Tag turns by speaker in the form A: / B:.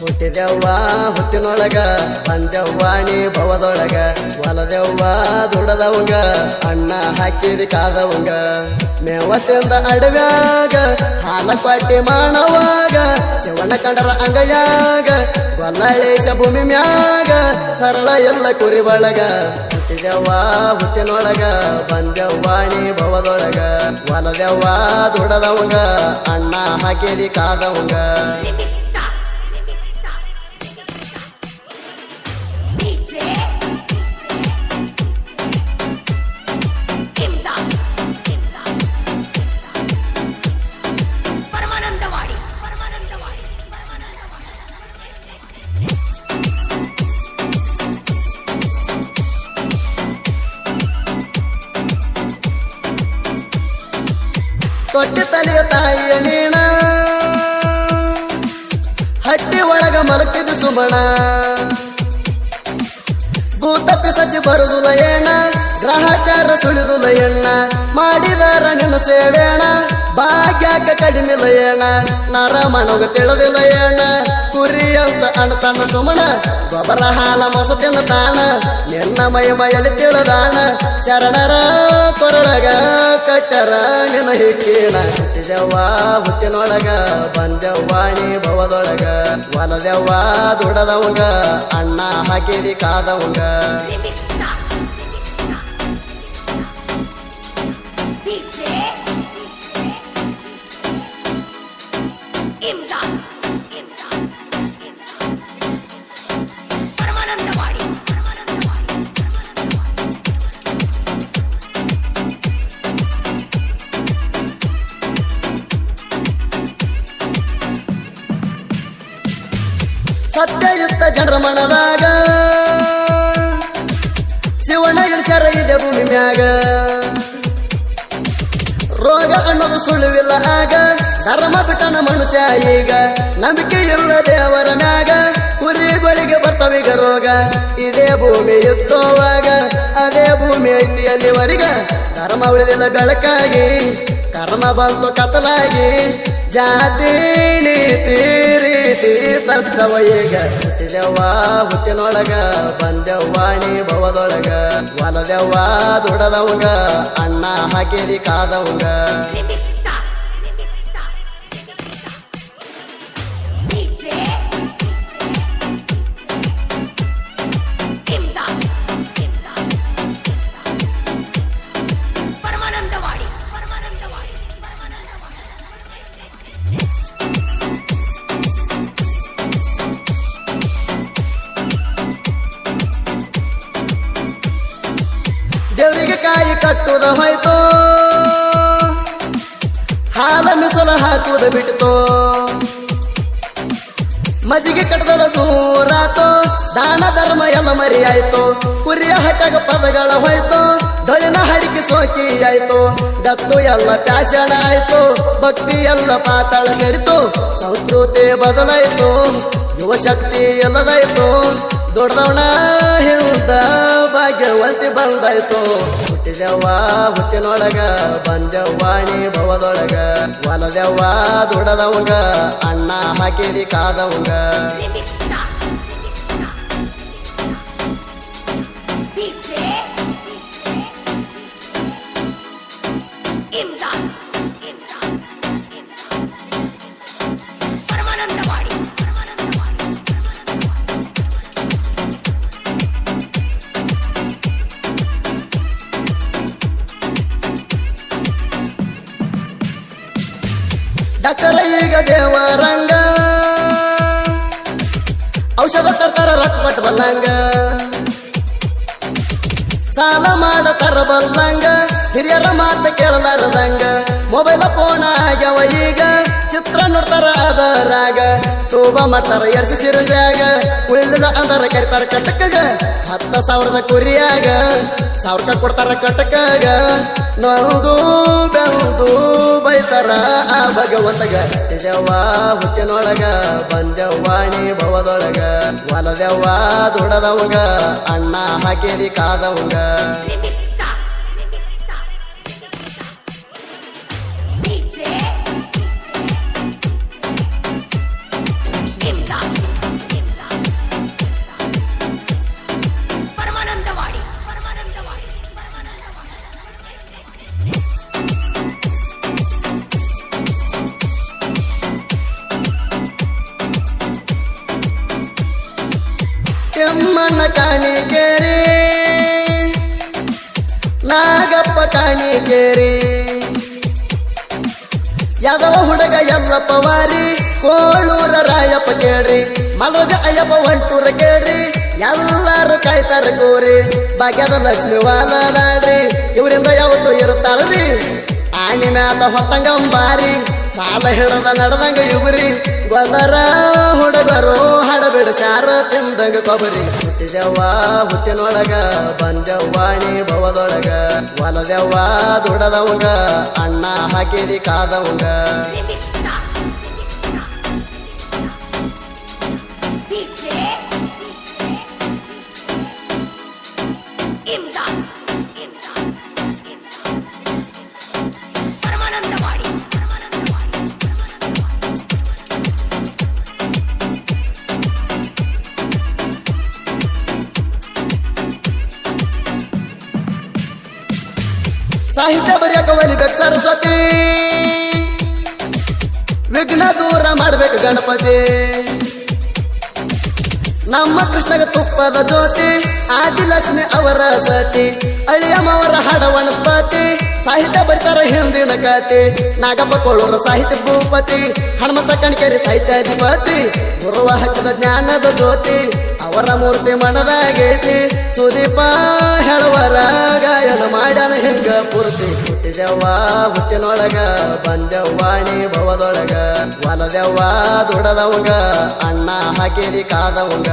A: ಹುಟ್ಟಿದೆವ್ವ, ಹುಟ್ಟಿನೊಳಗ ಬಂದೆವ್ವಾಣಿ ಭವದೊಳಗ. ಹೊಲದೆವ್ವ ದುಡದವಂಗ, ಅಣ್ಣ ಹಾಕಿದ ಕಾದವಂಗ. ಮೇವತ್ತಿಂದ ಅಡವ್ಯಾಗ ಹಾಲ ಪಾಟಿ ಮಾಡವಾಗ ಶಿವಣ್ಣ ಕಂಡರ ಅಂಗಯಾಗ, ಗೊಲ್ಲಳೇಶ ಭೂಮಿ ಮ್ಯಾಗ, ಸರಳ ಎಲ್ಲ ಕುರಿ ಬಳಗ ಹುಟ್ಟಿದೆವ್ವ, ಹುಟ್ಟಿನೊಳಗ ಬಂದೆವ್ವಾಣಿ ಭವದೊಳಗ. ಹೊಲದೆವ್ವ ದುಡದವಂಗ, ಅಣ್ಣ ಹಾಕಿದಿ ಕಾದವಂಗ. ತೊಟ್ಟಿ ತಲೆಯ ತಾಯಿಯ ನೀಣ. ಹಟ್ಟಿ ಒಳಗ ಮಲಕಿದು ಸುಮಣ. ಭೂತ ಪಿಸಚಿ ಬರುದು ಏಣ ಗ್ರಹಚಾರ ಸುಳಿದು ಲಯಣ್ಣ, ಮಾಡಿದರ ನಿನ್ನ ಸೇವೇಣ ಭಾಗ್ಯಾಕ ಲಯಣ ನರ ನರಮಣಗ ತಿಳಿದಿಲ್ಲ ಏಣ ಕುರಿ ಅಂತ ಅಣ್ತಣ್ಣ ಸುಮಣ, ಗೊಬ್ಬರ ಹಾಲ ಮೊಸ ತಿನ್ನ ತಾಣ, ನಿನ್ನ ಮೈ ಮೈಯಲ್ಲಿ ತಿಳಿದಾಣ, ಶರಣರ ಕೊರಳಗ ಕಟ್ಟರ ನಿನ್ನ ಹಿಕ್ಕೀಣ ಹುಟ್ಟಿದೆವ್ವ ಹುಟ್ಟಿನೊಳಗ ಬಂದೆವ್ವಾಣಿ ಭವದೊಳಗ ಬಲದೆವ್ವ ದುಡದವಂಗ ಅಣ್ಣ ಹಾಕಿದಿ ಕಾದವಂಗ. ಸತ್ಯಯುಕ್ತ ಜನರ ಮನದಾಗ. ಶಿವಣ್ಣ ಇಳಿಸ್ಯಾರ ಇದೆ ಭೂಮಿ ಮ್ಯಾಗ ರೋಗ ಅನ್ನೋದು ಸುಳ್ಳುವಿಲ್ಲ ಆಗ. ಧರ್ಮ ಬಿಟ್ಟನ ಮನುಷ್ಯ ಈಗ. ನಂಬಿಕೆ ಇಲ್ಲ ದೇವರ ಮ್ಯಾಗ. ಕುರಿಗಳಿಗೆ ಬರ್ತವೀಗ ರೋಗ. ಇದೇ ಭೂಮಿ ಎತ್ತೋವಾಗ ಅದೇ ಭೂಮಿ ಐತಿ ಅಲ್ಲಿವರೆಗ. ಧರ್ಮ ಉಳಿದಿಲ್ಲ ಬೆಳಕಾಗಿ, ಕರ್ಮ ಬಂತು ಕತ್ತಲಾಗಿ. ಜಾತಿ, ನೀತಿ ರೀತಿ ತತ್ತವ ಈಗ. ಹುಟ್ಟಿದೆವ್ವ ಹುಟ್ಟಿನೊಳಗ ನೀ ಭವದೊಳಗ ಹೊಲದೆವ್ವ ದುಡದವಂಗ ಅಣ್ಣ ಹಾಕಿರಿ ಕಾದವಂಗ. ದೇವರಿಗೆ ಕಾಯಿ ಕಟ್ಟುದ ಹೋಯ್ತು? ಹಾಲ ಮಿಸಲ ಹಾಕುದ ಬಿಟ್ಟು ಮಜಿಗೆ ಕಟ್ಟದ ದೂರಾತು ದಾನ ಧರ್ಮ ಎಲ್ಲ ಮರಿಯಾಯ್ತು? ಕುರಿಯ ಹಟ್ಟಾಗ ಪದಗಳ ಹೋಯ್ತು? ಧಳಿನ ಹಡಿಕೆ ಸೋಕಿ ಆಯ್ತು ಗತ್ತು ಎಲ್ಲ ಪ್ಯಾಶಣ ಆಯ್ತು? ಭಕ್ತಿ ಎಲ್ಲ ಪಾತಾಳ ಸೇರಿತು? ಸಂಸ್ಕೃತಿ ಬದಲಾಯ್ತು? ಯುವ ಶಕ್ತಿ ಎಲ್ಲದಾಯ್ತು? ದೊಡ್ಡದವಣ ಹಿಂದ ಭಾಗ್ಯವಂತಿ ಬಂದಾಯ್ತು. ಹುಟ್ಟಿದೆವ್ವ ಹುಟ್ಟಿನೊಳಗ ಬಂದೆವ್ವಾಣಿ ಭವದೊಳಗ. ಹೊಲದೆವ್ವ ದುಡದವಂಗ ಅಣ್ಣ ಹಾಕಿರಿ ಕಾದವಂಗ. ಡಾಕ್ಟರ ಈಗ ದೇವರಂಗ. ಔಷಧ ತರ್ತಾರ ರೊಕ್ಕ ಬಲ್ಲಂಗ. ಸಾಲ ಮಾಡ ತರಬಲ್ಲಂಗ ಹಿರಿಯರ ಮಾತ ಕೇಳಲಾರದಂಗ. ಮೊಬೈಲ್ ಫೋನ್ ಆಗ್ಯಾವ ಈಗ. ಚಿತ್ರ ನೋಡ್ತಾರ ಅದರಾಗ. ತೂಬ ಮಾಡ್ತಾರ ಎರ್ಸಿ ಸಿರಜಾಗ. ಉಳಿದ ಅದರ ಕರಿತಾರ ಕಟಕಗ. ಹತ್ತ ಸಾವಿರದ ಕುರಿಯಾಗ. ಸಾವಿರ ಕೊಡ್ತಾರ ಕಟಕಗ. ನೊಂದು ಬೆಂದು ಬೈತಾರ ಆ ಭಗವಂತಗ. ಹುಟ್ಟಿದೆವ್ವ ಹುಟ್ಟಿನೊಳಗ ಬಂದೆವ್ವಾಣಿ ಭವದೊಳಗ ಹೊಲದೆವ್ವ ದುಡದವಂಗ ಅಣ್ಣ ಹಾಕಿರಿ ಕಾದವಂಗ. ತಿಮ್ಮಣ್ಣ ಕಾಣಿಕೇರಿ, ನಾಗಪ್ಪ ಕಾಣಿಕೇರಿ. ಯಾದವ ಹುಡುಗ ಎಲ್ಲಪ್ಪ ವಾರಿ, ಕೋಳೂರ ರಾಯಪ್ಪ ಕೇಳ್ರಿ ಮಲೋಜ ಅಯ್ಯಪ್ಪ ಒಂಟೂರ ಕೇಳ್ರಿ, ಎಲ್ಲಾರು ಕಾಯ್ತಾರ ಗೋರಿ ಭಾಗ್ಯದ ಲಕ್ಷ್ಮಿ ವಾಲದಾಡ್ರಿ, ಇವರಿಂದ ಯಾವತ್ತು ಇರುತ್ತಾಳ್ರಿ ಆನಿ ಮ್ಯಾಲ ಹೊತ್ತಂಗಂಬಾರಿ, ಸಾಲ ಹಿಡದ ನಡೆದಂಗ ಇವ್ರಿ, ಗೊಲ್ಲರ ಹಡಬಿಡ ಸಾರ ತಿಂದಂಗ ಕೊಬರಿ. ಹುಟ್ಟಿದೆವ್ವ ಹುಟ್ಟಿನೊಳಗ ಬಂದೆವ್ವಾಣಿ ಭವದೊಳಗ ಹೊಲದೆವ್ವ ದುಡದವಂಗ ಅಣ್ಣ ಹಾಕಿರಿ ಕಾದವಂಗ. ಸಾಹಿತ್ಯ ಬರೆಯಕ ಒಲಿಬೇಕು ಸರಸ್ವತಿ. ವಿಘ್ನ ದೂರ ಮಾಡ್ಬೇಕು ಗಣಪತಿ. ನಮ್ಮ ಕೃಷ್ಣಗ ತುಪ್ಪದ ಜ್ಯೋತಿ, ಆದಿಲಕ್ಷ್ಮಿ ಅವರ ಸತಿ, ಅಳಿಯಮ್ಮವರ ಹಾಡ ವನಸ್ಪತಿ, ಸಾಹಿತ್ಯ ಬರಿತಾರ ಹಿಂದಿನ ಕತೆ ನಾಗಪ್ಪ ಕೊಳ್ಳೂರ ಸಾಹಿತ್ಯ ಭೂಪತಿ, ಹನುಮಂತ ಕಣಕೇರಿ ಸಾಹಿತ್ಯಾಧಿಪತಿ, ಗುರುವ ಹಚ್ಚದ ಜ್ಞಾನದ ಜ್ಯೋತಿ, ಅವರ ಮೂರ್ತಿ ಮನದಾಗೈತಿ ಸುದೀಪ ಮಾಡ್ಯಾನ ಹಿಂಗ ಪೂರ್ತಿ ಹುಟ್ಟಿದೆವ್ವ ಹುಟ್ಟಿನೊಳಗ ಬಂದೆವ್ವಾಣಿ ಭವದೊಳಗ ಹೊಲದೆವ್ವ ದುಡದವಂಗ ಅಣ್ಣ ಹಾಕಿದಿ ಕಾದವಂಗ.